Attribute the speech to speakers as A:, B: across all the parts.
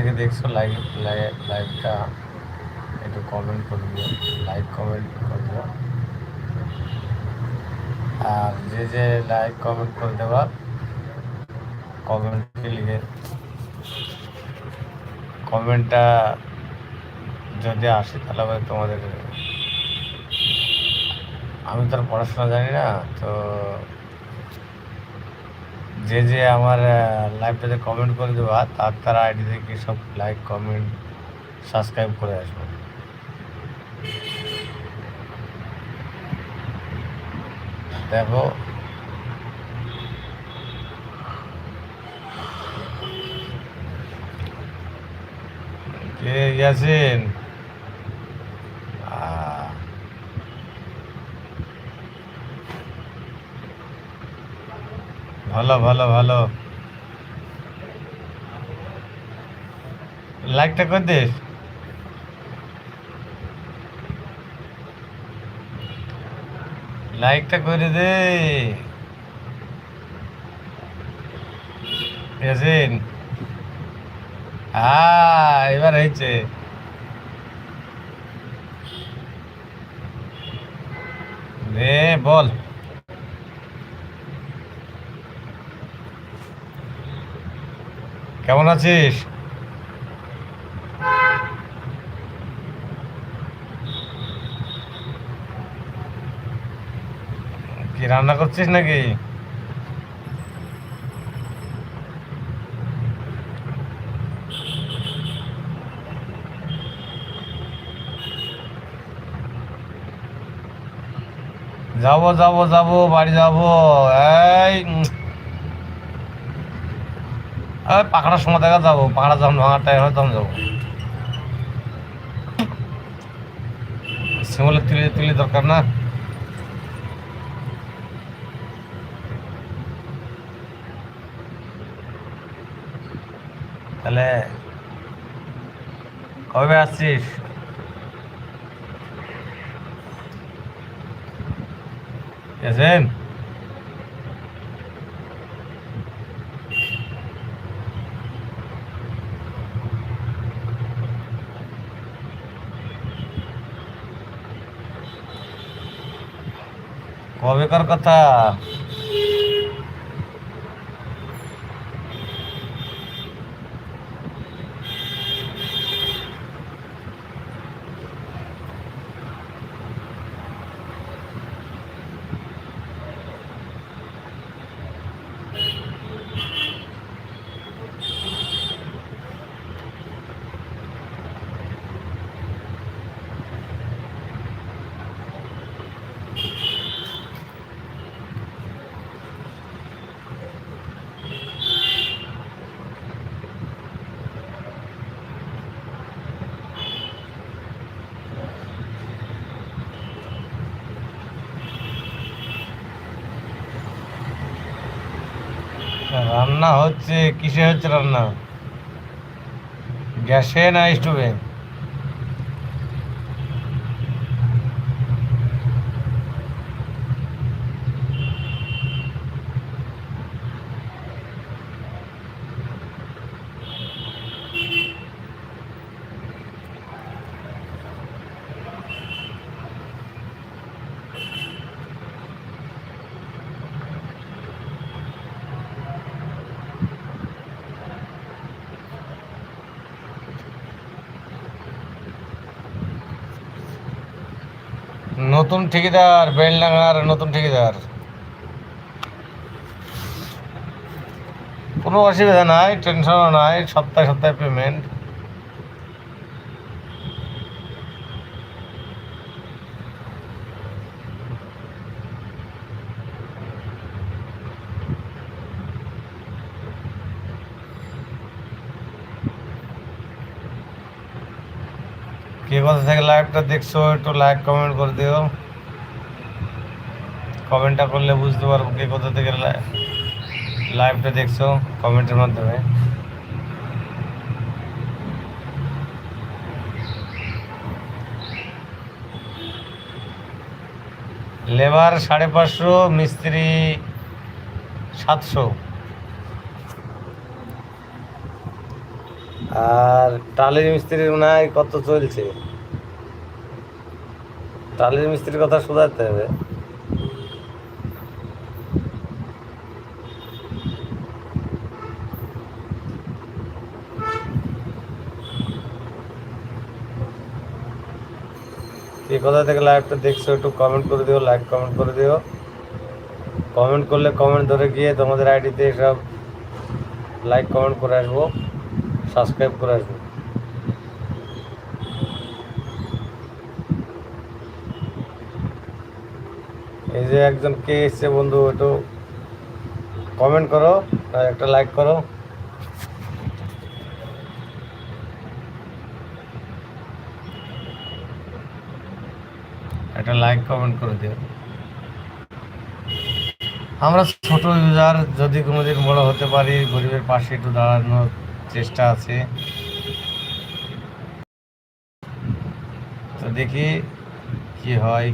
A: থেকে দেখছ লাইভ লাইভটা একটু কমেন্ট করে দিও লাইক কমেন্ট করে দিও আর যে যে লাইক কমেন্ট করে দেওয়া কমেন্টে লিখে কমেন্টটা যদি আসে তাহলে আবার তোমাদের আমি তো আর পড়াশোনা জানি না, তো যে যে আমার লাইভটাতে কমেন্ট করে দেবা, তার তার আইডি থেকে সব লাইক কমেন্ট সাবস্ক্রাইব করে আসব। দেখো। কে গেছেন ভালো ভালো ভালো। লাইকটা করে দিস লাইকটা করে দে। হ্যাঁ এবার হয়েছে। বল। কেমন আছিস? কি রান্না করছিস নাকি? যাব যাব যাব বাড়ি যাব। এই পাখাটার সময় দেখা যাব, পাখাটা যখন ভাঙার টাইম হয় তখন যাব। শিমলের তুলি তুলি দরকার না। তাহলে কবে আসছিস? এসেন? কবেকার কথা রান্না হচ্ছে কিসে হচ্ছে রান্না? গ্যাসে না স্টোভে? নতুন ঠিকাদার বেলডাঙ্গার নতুন ঠিকাদার। কোনো অসুবিধা নাই টেনশনও নাই সপ্তাহে সপ্তাহে পেমেন্ট কে কোথা থেকে লাইভটা দেখছ, একটু লাইক কমেন্ট করে দিও। কমেন্টটা করলে বুঝতে পারব কে কোথা থেকে লাইভটা দেখছ কমেন্টের মাধ্যমে। লেবার সাড়ে পাঁচশো, মিস্ত্রি সাতশো। আর টালির মিস্ত্রির মনে কত চলছে? টালির মিস্ত্রির কথা শোধাতে হবে। কে কোথা থেকে লাইভটা দেখছ একটু কমেন্ট করে দিও লাইক কমেন্ট করে দিও। কমেন্ট করলে কমেন্ট ধরে গিয়ে তোমাদের আইডিতে সব লাইক কমেন্ট করে আসব। সাবস্ক্রাইব করে আসব। এই যে একজন কে এসছে বন্ধু, একটু কমেন্ট করো, আর একটা লাইক করো। একটা লাইক কমেন্ট করে দিও। আমরা ছোট ইউজার যদি কোনোদিন বড় হতে পারি, গরিবের পাশে একটু দাঁড়ানোর চেষ্টা আছে। তো দেখি কি হয়।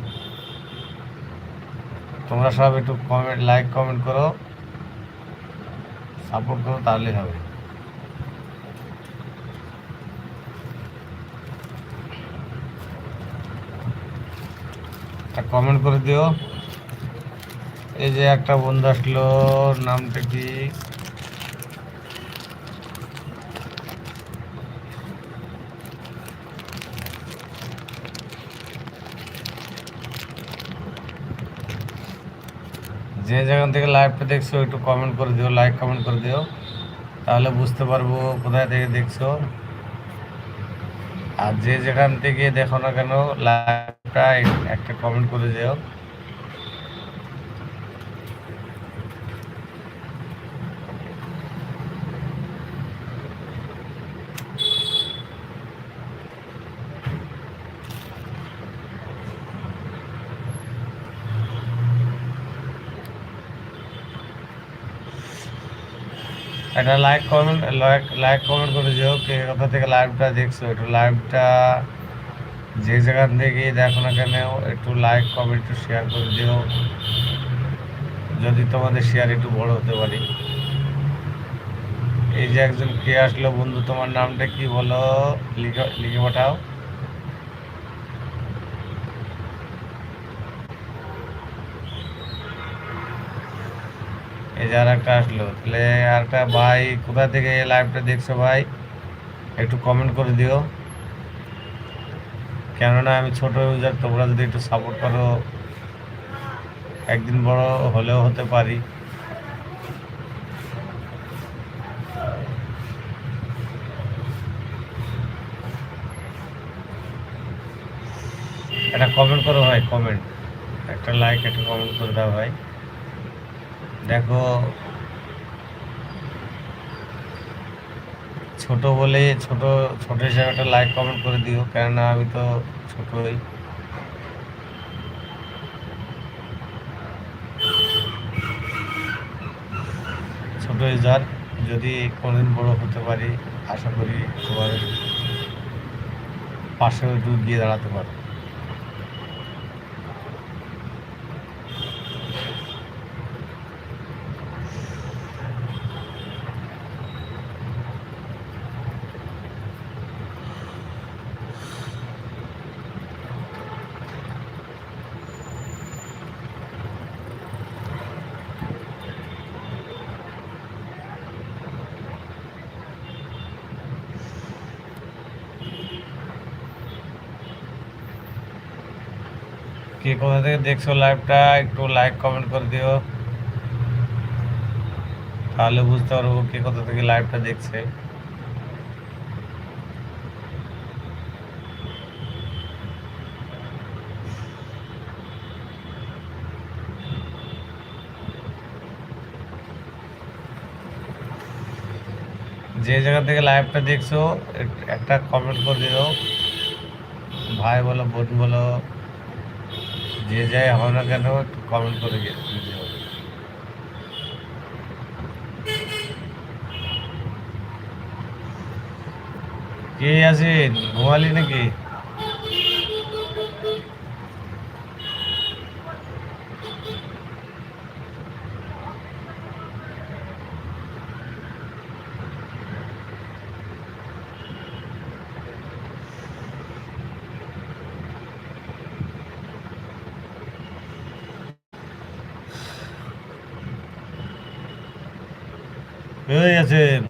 A: তোমরা সব একটু কমেন্ট লাইক কমেন্ট করো। সাপোর্ট করো, তাহলেই হবে। কমেন্ট করে দিও। এই যে একটা বন্ধু আসলো, নামটা কি? যে যেখান থেকে লাইভটা দেখছ, একটু কমেন্ট করে দিও লাইক কমেন্ট করে দিও। তাহলে বুঝতে পারব কোথায় থেকে দেখছ। আর যে যেখান থেকে দেখো না কেন লাইভটা একটা কমেন্ট করে দিও। একটা like comment like like comment করে যেও কে কোথা থেকে লাইভটা দেখছ, একটু লাইভটা যে যেখান থেকে দেখো না কেন, একটু লাইক কমেন্ট একটু শেয়ার করে দিও। যদি তোমাদের শেয়ার একটু বড় হতে পারি। এই যে একজন কে আসলো বন্ধু, তোমার নামটা কি বলো? লিখে লিখে পাঠাও। এই যে আর একটা আসলো তাহলে আর একটা ভাই, কোথা থেকে লাইভটা দেখছ ভাই? একটু কমেন্ট করে দিও। কেননা আমি ছোট ইউজার তোমরা যদি একটু সাপোর্ট করো, একদিন বড় হলেও হতে পারি। একটা কমেন্ট করো ভাই কমেন্ট একটা লাইক একটা কমেন্ট করে দাও ভাই। দেখো, ছোট বলে ছোট ছোট হিসাবে একটা লাইক কমেন্ট করে দিও, কেননা আমি তো ছোটই ছোট ইউজার, যদি কোনোদিন বড় হতে পারি, আশা করি তোমার পাশেও একটু গিয়ে দাঁড়াতে পারো। কে কোথা থেকে দেখছ লাইভটা একটু লাইক কমেন্ট করে দিও। তাহলে বুঝতে পারব কে কোথা থেকে লাইভটা দেখছে। যে জায়গা থেকে লাইভটা দেখছ একটা কমেন্ট করে দিও। ভাই বলো, বোন বলো। যে যাই হয় না কেন কমেন্ট করে। কে আছে ঘুমালি নাকি কই আছেন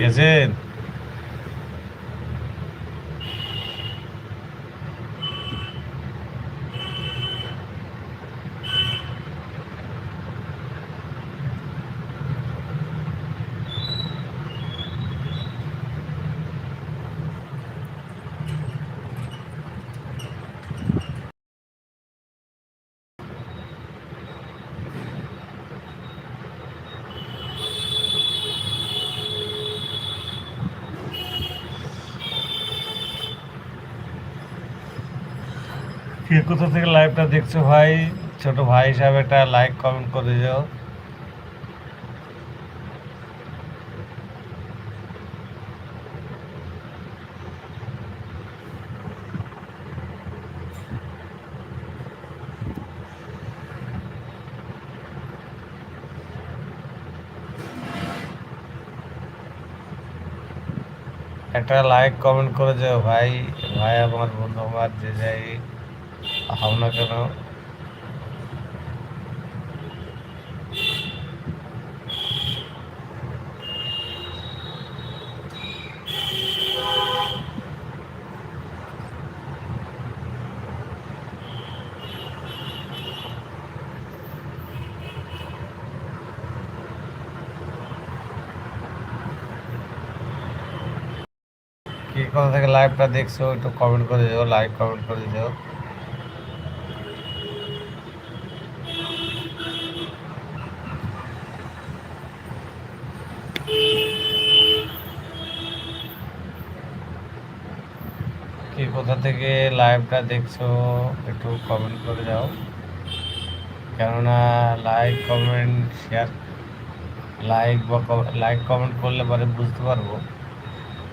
A: গেছেন কে কোথা থেকে লাইভটা দেখছ ভাই? ছোট ভাই হিসাবে একটা লাইক কমেন্ট করে যাও একটা লাইক কমেন্ট করে যাও ভাই। ভাই, আমার বন্ধু, আমার যে যাই হও না কেন? কি কোথা থেকে লাইভটা দেখছ? একটু কমেন্ট করে যাও লাইক কমেন্ট করে যাও কি কোথা থেকে লাইভটা দেখছ, একটু কমেন্ট করে যাও। কেননা লাইক কমেন্ট শেয়ার লাইক বা লাইক কমেন্ট করলে পরে বুঝতে পারব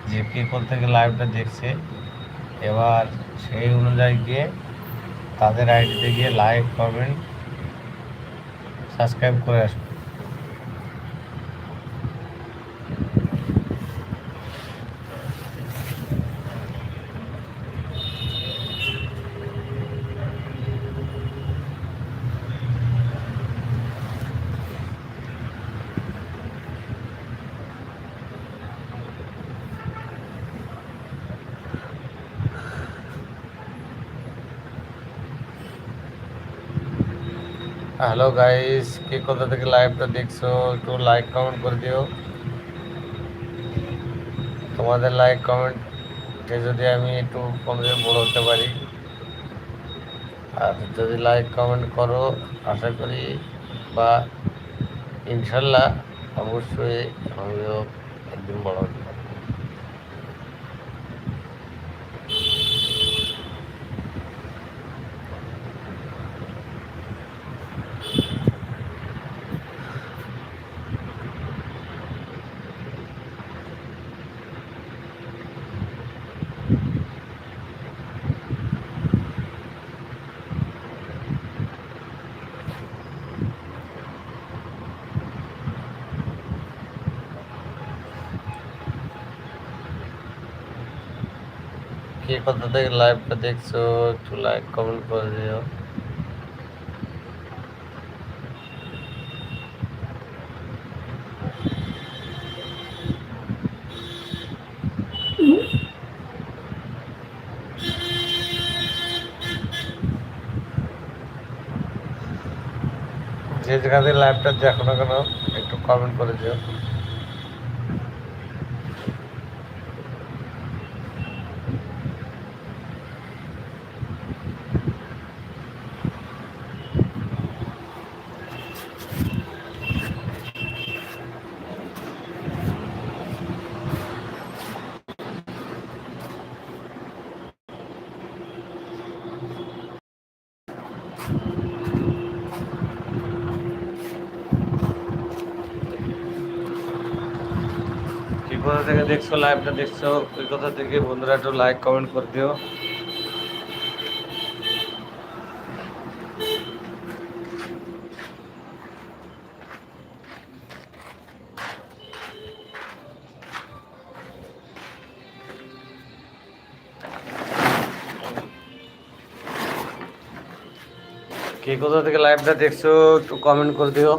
A: যে কে থেকে লাইভটা দেখছে। এবার সেই অনুযায়ী গিয়ে তাদের আইডিতে গিয়ে লাইক কমেন্ট সাবস্ক্রাইব করে আসব। হ্যালো গাইস কে কোথা থেকে লাইভটা দেখছ, একটু লাইক কমেন্ট করে দিও। তোমাদের লাইক কমেন্টে যদি আমি একটু কোনোদিন বড় হতে পারি। আর যদি লাইক কমেন্ট করো, আশা করি বা ইনশাল্লাহ অবশ্যই আমিও একদিন বড় হতে পারব কে কোথা থেকে লাইভটা দেখছ, একটু লাইক কমেন্ট করে দিও। যে যেখান থেকে লাইভটা দেখো না কেন, একটু কমেন্ট করে দিও। কোথা থেকে দেখছ লাইভটা দেখছ ওই কোথা থেকে বন্ধুরা একটু লাইক কমেন্ট করে দিও। কে কোথা থেকে লাইভটা দেখছ, একটু কমেন্ট করে দিও।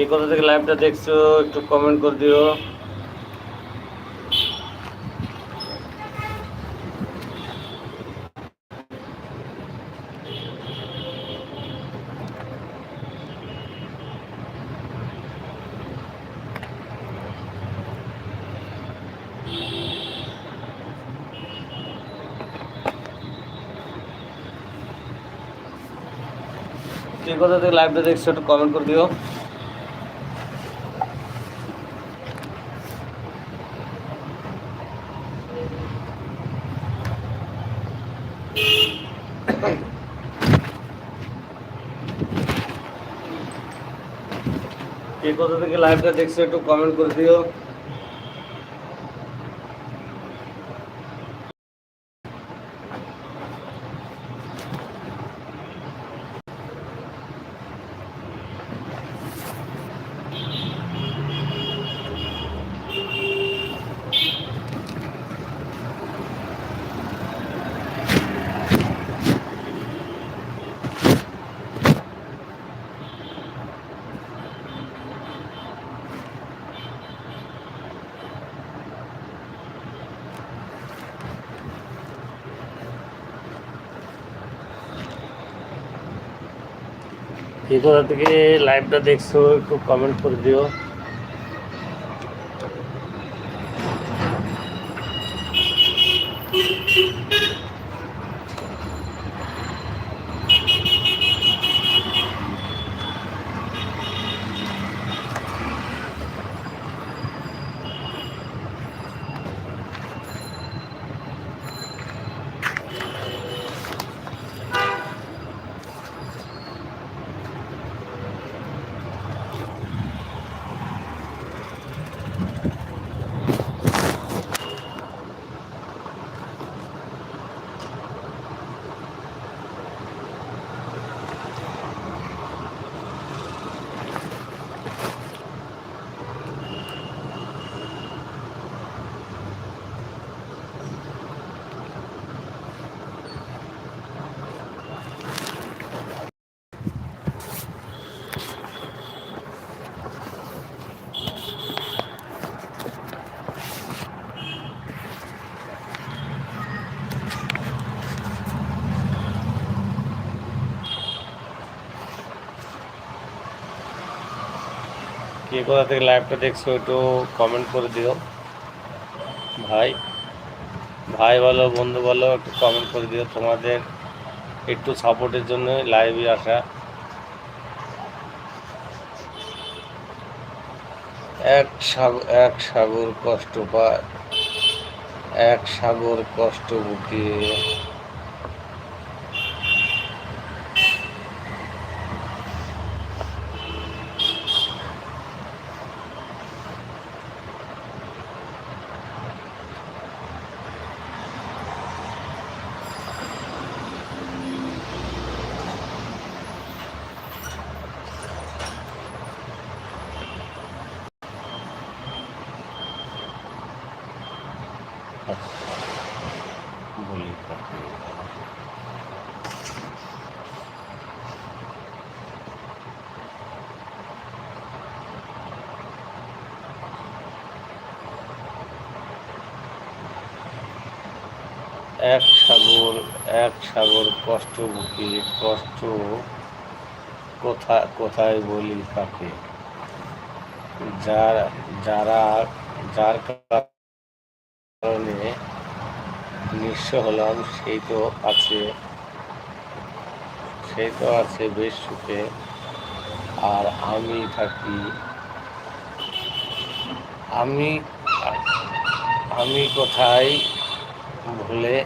A: কে কোথা থেকে লাইভটা দেখছ, একটু কমেন্ট করে দিও। কে কোথা থেকে লাইভটা দেখছ, একটু কমেন্ট করে দিও। কে কোথা থেকে লাইভটা দেখছ একটু কমেন্ট করে দিও। কে কোথা থেকে লাইভটা দেখছ একটু কমেন্ট করে দিও কে কোথা থেকে লাইভটা দেখছ একটু কমেন্ট করে দিও। ভাই ভাই বলো, বন্ধু বলো, একটু কমেন্ট করে দিও। তোমাদের একটু সাপোর্টের জন্য লাইভে আসা। এক সাগর এক সাগর কষ্ট পায়। এক সাগর কষ্ট বুকিয়ে বলি কাকে? এক সাগর এক সাগর কষ্ট বুকে, কষ্ট কোথা, কোথায় বলি কাকে যার, যারা, যার কারণে নিঃস্ব হলাম সেই তো আছে সেই তো আছে বেশ সুখে। আর আমি থাকি, আমি আমি কোথায় ভুলে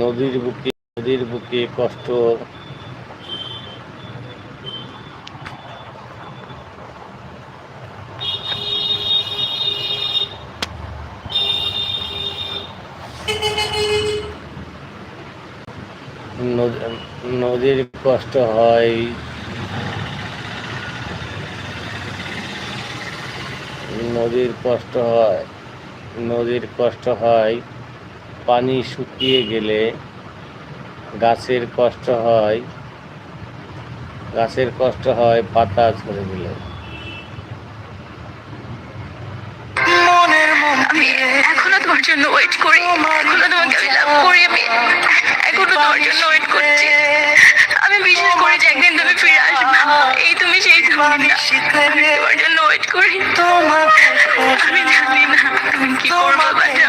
A: নদীর বুকে নদীর বুকে কষ্ট কষ্ট হয়। নদীর কষ্ট হয় নদীর কষ্ট হয় পানি শুকিয়ে গেলে গাছের কষ্ট হয় গাছের কষ্ট হয় পাতা ঝরে গেলে।
B: এখনও তোমার জন্য ওয়েট করি। এখনও তোমাকে আমি লাভ করি আমি। এখনও তোমার জন্য ওয়েট করছি। আমি বিশ্বাস করি যে একদিন তুমি ফিরে আসবে। এই তুমি সেই তুমি তোমার জন্য ওয়েট করি। আমি জানি না তুমি কি করব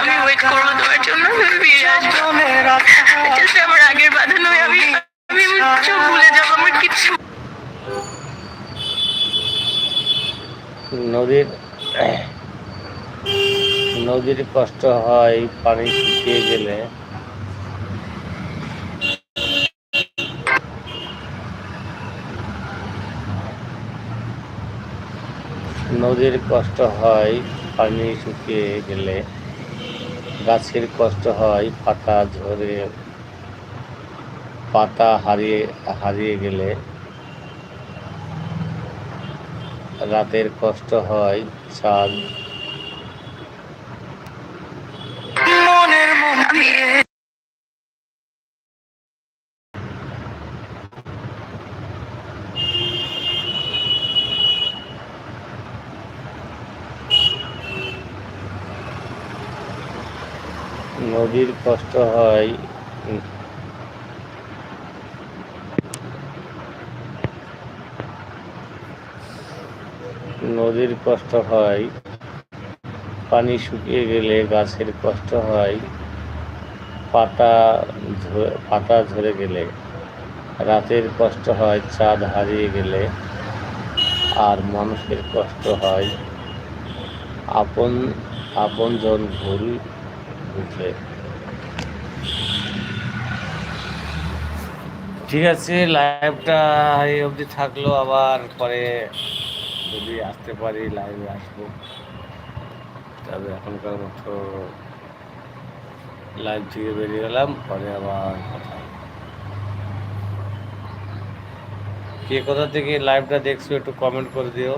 B: আমি ওয়েট করব তোমার জন্য, তুমি ফিরে আসবে। জাস্ট আমার আগের বাধা নয়। আমি আমি ভুলে যাব আমার কিছু
A: নদীর নদীর কষ্ট হয় পানি শুকিয়ে গেলে। নদীর কষ্ট হয় পানি শুকিয়ে গেলে। গাছের কষ্ট হয়, পাতা ঝরে, পাতা হারিয়ে হারিয়ে গেলে। রাতের কষ্ট হয় চাঁদ নদীর কষ্ট হয়। নদীর কষ্ট হয়। পানি শুকিয়ে গেলে গাছের কষ্ট হয়। পাতা পাতা ঝরে গেলে। রাতের কষ্ট হয়, চাঁদ হারিয়ে গেলে। আর মানুষের কষ্ট হয়। আপন, আপনজন ভুল বুঝলে। ঠিক আছে লাইভটা এই অবধি থাকল, আবার পরে যদি আসতে পারি লাইভে আসব। তবে এখনকার মতো লাইভ থেকে বেরিয়ে গেলাম পরে আবার কথা কে কোথা থেকে লাইভটা দেখছ একটু কমেন্ট করে দিও।